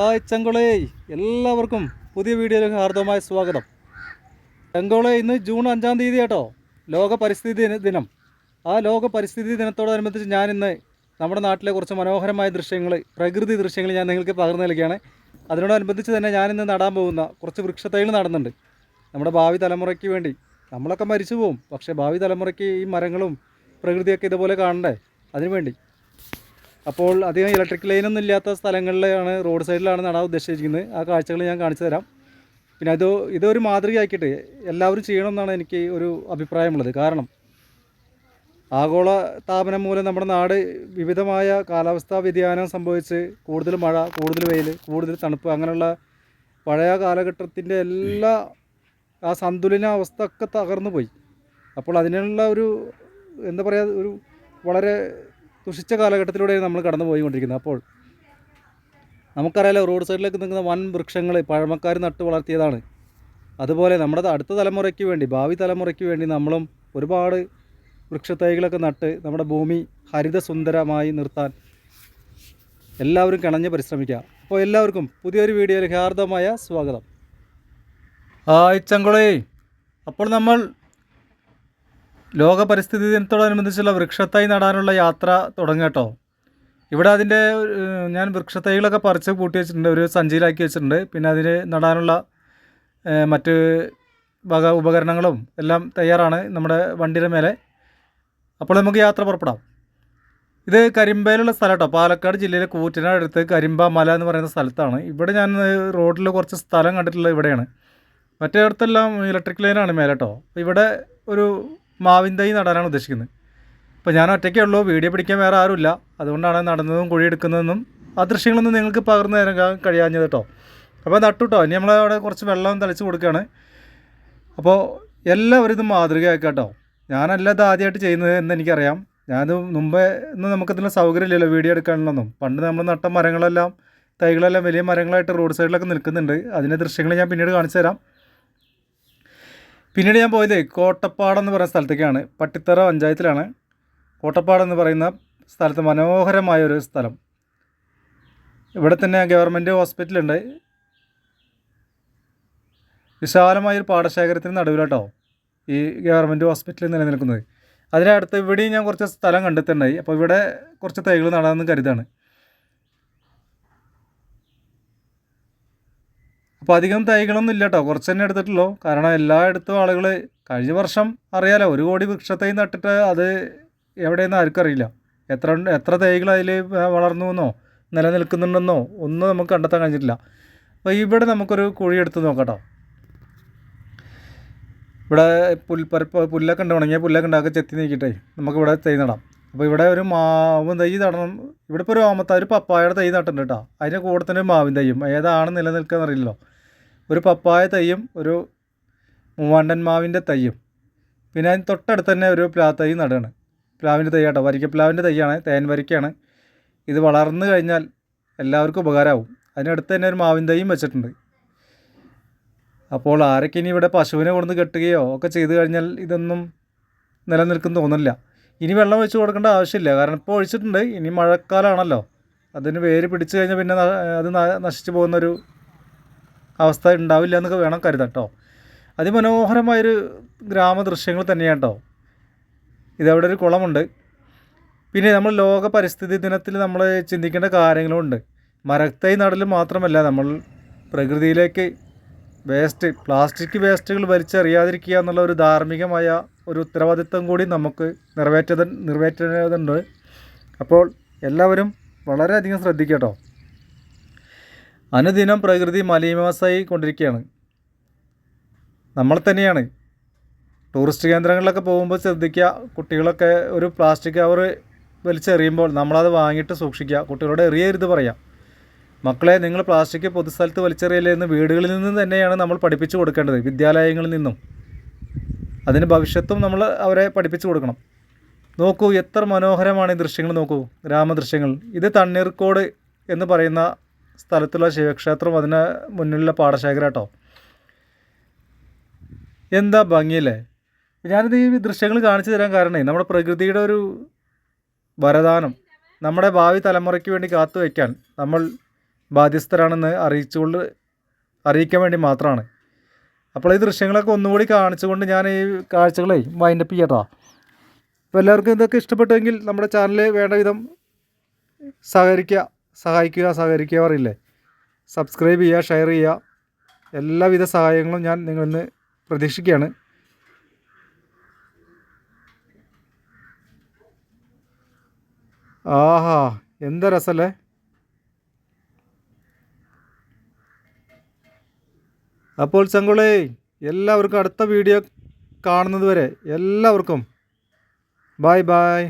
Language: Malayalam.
ഹായ് ചെങ്കോളേ. എല്ലാവർക്കും പുതിയ വീഡിയോയിലേക്ക് ഹാർദവമായ സ്വാഗതം. ചെങ്കോളെ ഇന്ന് ജൂൺ അഞ്ചാം തീയതി കേട്ടോ. ലോക പരിസ്ഥിതി ദിനം ആ ലോക പരിസ്ഥിതി ദിനത്തോടനുബന്ധിച്ച് ഞാൻ ഇന്ന് നമ്മുടെ നാട്ടിലെ കുറച്ച് മനോഹരമായ ദൃശ്യങ്ങൾ പ്രകൃതി ദൃശ്യങ്ങൾ ഞാൻ നിങ്ങൾക്ക് പകർന്നു നൽകുകയാണ്. അതിനോടനുബന്ധിച്ച് തന്നെ ഞാനിന്ന് നടാൻ പോകുന്ന കുറച്ച് വൃക്ഷത്തൈകൾ നടന്നുണ്ട് നമ്മുടെ ഭാവി തലമുറയ്ക്ക് വേണ്ടി. നമ്മളൊക്കെ മരിച്ചു പോകും പക്ഷേ ഭാവി തലമുറയ്ക്ക് ഈ മരങ്ങളും പ്രകൃതിയൊക്കെ ഇതുപോലെ കാണണ്ടേ? അതിനു വേണ്ടി അപ്പോൾ അധികം ഇലക്ട്രിക് ലൈനൊന്നും ഇല്ലാത്ത സ്ഥലങ്ങളിലാണ് റോഡ് സൈഡിലാണ് നടാൻ ഉദ്ദേശിച്ചിരിക്കുന്നത്. ആ കാഴ്ചകൾ ഞാൻ കാണിച്ചു തരാം. പിന്നെ അത് ഇതൊരു മാതൃകയാക്കിയിട്ട് എല്ലാവരും ചെയ്യണമെന്നാണ് എനിക്ക് ഒരു അഭിപ്രായമുള്ളത്. കാരണം ആഗോള താപനം മൂലം നമ്മുടെ നാട് വിവിധമായ കാലാവസ്ഥാ വ്യതിയാനം സംഭവിച്ച് കൂടുതൽ മഴ കൂടുതൽ വെയിൽ കൂടുതൽ തണുപ്പ് അങ്ങനെയുള്ള പഴയ കാലഘട്ടത്തിന്റെ എല്ലാ ആ സന്തുലന അവസ്ഥ ഒക്കെ തകർന്നു പോയി അപ്പോൾ അതിനുള്ള ഒരു എന്താ പറയുക ഒരു വളരെ ദുഷിച്ച കാലഘട്ടത്തിലൂടെയാണ് നമ്മൾ കടന്നു പോയിക്കൊണ്ടിരിക്കുന്നത്. അപ്പോൾ നമുക്കറിയാലോ റോഡ് സൈഡിലേക്ക് നിൽക്കുന്ന വൻ വൃക്ഷങ്ങൾ പഴമക്കാർ നട്ട് വളർത്തിയതാണ്. അതുപോലെ നമ്മുടെ അടുത്ത തലമുറയ്ക്ക് വേണ്ടി ഭാവി തലമുറയ്ക്ക് വേണ്ടി നമ്മളും ഒരുപാട് വൃക്ഷത്തൈകളൊക്കെ നട്ട് നമ്മുടെ ഭൂമി ഹരിതസുന്ദരമായി നിർത്താൻ എല്ലാവരും കിണഞ്ഞ് പരിശ്രമിക്കുക. അപ്പോൾ എല്ലാവർക്കും പുതിയൊരു വീഡിയോയിൽ ഹാർദമായ സ്വാഗതം. ഹായ് ചങ്കുളേ. അപ്പോൾ നമ്മൾ ലോക പരിസ്ഥിതി ദിനത്തോടനുബന്ധിച്ചുള്ള വൃക്ഷത്തൈ നടാനുള്ള യാത്ര തുടങ്ങട്ടോ. ഇവിടെ അതിന്റെ ഞാൻ വൃക്ഷത്തൈകളൊക്കെ പറിച്ച് കൂട്ടി വെച്ചിട്ടുണ്ട് ഒരു സഞ്ചിയിലാക്കി വെച്ചിട്ടുണ്ട്. പിന്നെ അതിന് നടാനുള്ള മറ്റ് വക ഉപകരണങ്ങളും എല്ലാം തയ്യാറാണ് നമ്മുടെ വണ്ടിയുടെ മേലെ. അപ്പോൾ നമുക്ക് യാത്ര പുറപ്പെടാം. ഇത് കരിമ്പയിലുള്ള സ്ഥലം കേട്ടോ പാലക്കാട് ജില്ലയിലെ കൂറ്റനാട് അടുത്ത് കരിമ്പ മല എന്ന് പറയുന്ന സ്ഥലത്താണ്. ഇവിടെ ഞാൻ റോഡിൽ കുറച്ച് സ്ഥലം കണ്ടിട്ടുള്ളത് ഇവിടെയാണ്. മറ്റേ മറ്റേടത്തെല്ലാം ഇലക്ട്രിക് ലൈനാണ് മേലെ കേട്ടോ ഇവിടെ ഒരു മാവിൻ തൈ നടാനാണ് ഉദ്ദേശിക്കുന്നത്. അപ്പോൾ ഞാൻ ഒറ്റയ്ക്കേ ഉള്ളൂ വീഡിയോ പിടിക്കാൻ വേറെ ആരുമില്ല. അതുകൊണ്ടാണ് നടന്നതും കുഴിയെടുക്കുന്നതെന്നും ആ ദൃശ്യങ്ങളൊന്നും നിങ്ങൾക്ക് പകർന്നു തരാൻ കഴിയാഞ്ഞത് കേട്ടോ. അപ്പോൾ നട്ടു കേട്ടോ ഇനി നമ്മളവിടെ കുറച്ച് വെള്ളം തളിച്ച് കൊടുക്കുകയാണ്. അപ്പോൾ എല്ലാവരും ഇത് മാതൃകയാക്കുക കേട്ടോ. ഞാനല്ല ഇത് ആദ്യമായിട്ട് ചെയ്യുന്നത് എന്ന് എനിക്കറിയാം. ഞാനത് മുമ്പേ ഒന്നും നമുക്കതിനുള്ള സൗകര്യമില്ലല്ലോ വീഡിയോ എടുക്കാനുള്ളതൊന്നും. പണ്ട് നമ്മൾ നട്ട മരങ്ങളെല്ലാം തൈകളെല്ലാം വലിയ മരങ്ങളായിട്ട് റോഡ് സൈഡിലൊക്കെ നിൽക്കുന്നുണ്ട്. അതിന്റെ ദൃശ്യങ്ങൾ ഞാൻ പിന്നീട് കാണിച്ചു തരാം. പിന്നീട് ഞാൻ പോയത് കോട്ടപ്പാടം എന്ന് പറയുന്ന സ്ഥലത്തേക്കാണ്. പട്ടിത്തറ പഞ്ചായത്തിലാണ്. കോട്ടപ്പാടം എന്ന് പറയുന്ന സ്ഥലത്ത് മനോഹരമായ ഒരു സ്ഥലം. ഇവിടെ തന്നെ ഗവൺമെന്റ് ഹോസ്പിറ്റലുണ്ട്. വിശാലമായൊരു പാടശേഖരത്തിന് നടുവിലാട്ടോ ഈ ഗവൺമെന്റ് ഹോസ്പിറ്റൽ നിലനിൽക്കുന്നത്. അതിനടുത്ത് ഇവിടെയും ഞാൻ കുറച്ച് സ്ഥലം കണ്ടെത്തുണ്ടായി അപ്പോൾ ഇവിടെ കുറച്ച് തൈകൾ നടാമെന്ന് കരുതാണ്. അപ്പോൾ അധികം തൈകളൊന്നും ഇല്ല കേട്ടോ കുറച്ച് തന്നെ എടുത്തിട്ടുള്ളൂ. കാരണം എല്ലായിടത്തും ആളുകൾ കഴിഞ്ഞ വർഷം അറിയാലോ ഒരു കോടി വൃക്ഷത്തൈ നട്ടിട്ട് അത് എവിടെയെന്ന് ആർക്കും അറിയില്ല. എത്ര എത്ര തൈകൾ അതിൽ വളർന്നു എന്നോ നിലനിൽക്കുന്നുണ്ടെന്നോ ഒന്നും നമുക്ക് കണ്ടെത്താൻ കഴിഞ്ഞിട്ടില്ല. അപ്പോൾ ഇവിടെ നമുക്കൊരു കുഴി എടുത്ത് നോക്കാം ഇവിടെ പുൽപ്പരപ്പ് പുല്ലൊക്കെ ഉണ്ട്. ഉണങ്ങിയ പുല്ലൊക്കെ ഉണ്ടാക്കി ചെത്തി നീക്കിയിട്ടേ നമുക്കിവിടെ തൈ നടാം. അപ്പോൾ ഇവിടെ ഒരു മാവും തൈ നടണം. ഇവിടെ ഇപ്പോൾ ഒരു ഓമത്ത ഒരു പപ്പായയുടെ തൈ നട്ടുണ്ട് കേട്ടോ. അതിന്റെ കൂടെ തന്നെ മാവിൻ തൈയും. ഏതാണ് നിലനിൽക്കുക എന്നറിയില്ലല്ലോ ഒരു പപ്പായ തൈയും ഒരു മൂവാണ്ടൻ മാവിന്റെ തൈയും. പിന്നെ അതിന് തൊട്ടടുത്ത് തന്നെ ഒരു പ്ലാ തൈ നടുകയാണ്. പ്ലാവിന്റെ തൈ കേട്ടോ. വരിക്കപ്ലാവിന്റെ തൈയാണ്. തേൻ വരിക്കയാണ്. ഇത് വളർന്നു കഴിഞ്ഞാൽ എല്ലാവർക്കും ഉപകാരമാവും. അതിനടുത്ത് തന്നെ ഒരു മാവിൻ തൈയും വെച്ചിട്ടുണ്ട്. അപ്പോൾ ആരൊക്കെ ഇനി ഇവിടെ പശുവിനെ കൊണ്ട് കെട്ടുകയോ ഒക്കെ ചെയ്തു കഴിഞ്ഞാൽ ഇതൊന്നും നിലനിൽക്കും തോന്നില്ല ഇനി വെള്ളം ഒഴിച്ച് കൊടുക്കേണ്ട ആവശ്യമില്ല. കാരണം ഇപ്പോൾ ഒഴിച്ചിട്ടുണ്ട്. ഇനി മഴക്കാലമാണല്ലോ അതിന് വേര് പിടിച്ചു കഴിഞ്ഞാൽ പിന്നെ അത് നശിച്ചു പോകുന്നൊരു അവസ്ഥ ഉണ്ടാവില്ല എന്നൊക്കെ വേണം കരുതാം കേട്ടോ അതിമനോഹരമായൊരു ഗ്രാമദൃശ്യങ്ങൾ തന്നെയാണ് കേട്ടോ ഇതവിടെ ഒരു കുളമുണ്ട്. പിന്നെ നമ്മൾ ലോക പരിസ്ഥിതി ദിനത്തിൽ നമ്മൾ ചിന്തിക്കേണ്ട കാര്യങ്ങളുമുണ്ട്. മരത്തൈ നടൽ മാത്രമല്ല നമ്മൾ പ്രകൃതിയിലേക്ക് വേസ്റ്റ് പ്ലാസ്റ്റിക് വേസ്റ്റുകൾ വലിച്ചെറിയാതിരിക്കുക എന്നുള്ള ഒരു ധാർമ്മികമായ ഒരു ഉത്തരവാദിത്വം കൂടി നമുക്ക് നിറവേറ്റത് നിറവേറ്റേണ്ടതുണ്ട്. അപ്പോൾ എല്ലാവരും വളരെയധികം ശ്രദ്ധിക്കട്ടോ കേട്ടോ അനുദിനം പ്രകൃതി മലിനമാസായി കൊണ്ടിരിക്കുകയാണ്. നമ്മൾ തന്നെയാണ് ടൂറിസ്റ്റ് കേന്ദ്രങ്ങളിലൊക്കെ പോകുമ്പോൾ ശ്രദ്ധിക്കുക. കുട്ടികളൊക്കെ ഒരു പ്ലാസ്റ്റിക് കവർ വലിച്ചെറിയുമ്പോൾ നമ്മളത് വാങ്ങിയിട്ട് സൂക്ഷിക്കുക. കുട്ടികളോട് എറിയരുത് പറയാം. മക്കളെ നിങ്ങൾ പ്ലാസ്റ്റിക് പൊതുസ്ഥലത്ത് വലിച്ചെറിയല്ലേ എന്ന് വീടുകളിൽ നിന്ന് തന്നെയാണ് നമ്മൾ പഠിപ്പിച്ചു കൊടുക്കേണ്ടത് വിദ്യാലയങ്ങളിൽ നിന്നും. അതിന് ഭവിഷ്യത്തും നമ്മൾ അവരെ പഠിപ്പിച്ചു കൊടുക്കണം. നോക്കൂ എത്ര മനോഹരമാണ് ഈ ദൃശ്യങ്ങൾ നോക്കൂ. ഗ്രാമദൃശ്യങ്ങൾ ഇത് തണ്ണീർക്കോട് എന്ന് പറയുന്ന സ്ഥലത്തുള്ള ശിവക്ഷേത്രം അതിന് മുന്നിലുള്ള പാടശേഖര കേട്ടോ. എന്താ ഭംഗിയല്ലേ? ഞാനിത് ഈ ദൃശ്യങ്ങൾ കാണിച്ചു തരാൻ കാരണമേ നമ്മുടെ പ്രകൃതിയുടെ ഒരു വരദാനം നമ്മുടെ ഭാവി തലമുറയ്ക്ക് വേണ്ടി കാത്തു വയ്ക്കാൻ നമ്മൾ ബാധ്യസ്ഥരാണെന്ന് അറിയിച്ചുകൊണ്ട് അറിയിക്കാൻ വേണ്ടി മാത്രമാണ്. അപ്പോൾ ഈ ദൃശ്യങ്ങളൊക്കെ ഒന്നുകൂടി കാണിച്ചുകൊണ്ട് ഞാൻ ഈ കാഴ്ചകളെ വൈൻഡപ്പ് ചെയ്യട്ടോ. അപ്പോൾ എല്ലാവർക്കും ഇതൊക്കെ ഇഷ്ടപ്പെട്ടുവെങ്കിൽ നമ്മുടെ ചാനൽ വേണ്ട വിധം സഹകരിക്കുക. സഹായിക്കുക സഹകരിക്കുക പറയില്ലേ സബ്സ്ക്രൈബ് ചെയ്യുക ഷെയർ ചെയ്യുക. എല്ലാവിധ സഹായങ്ങളും ഞാൻ നിങ്ങളിൽ നിന്ന് പ്രതീക്ഷിക്കുകയാണ്. ആഹാ എന്താ രസമല്ലേ? അപ്പോൾ ചങ്കുളേ എല്ലാവർക്കും അടുത്ത വീഡിയോ കാണുന്നത് വരെ എല്ലാവർക്കും. Bye bye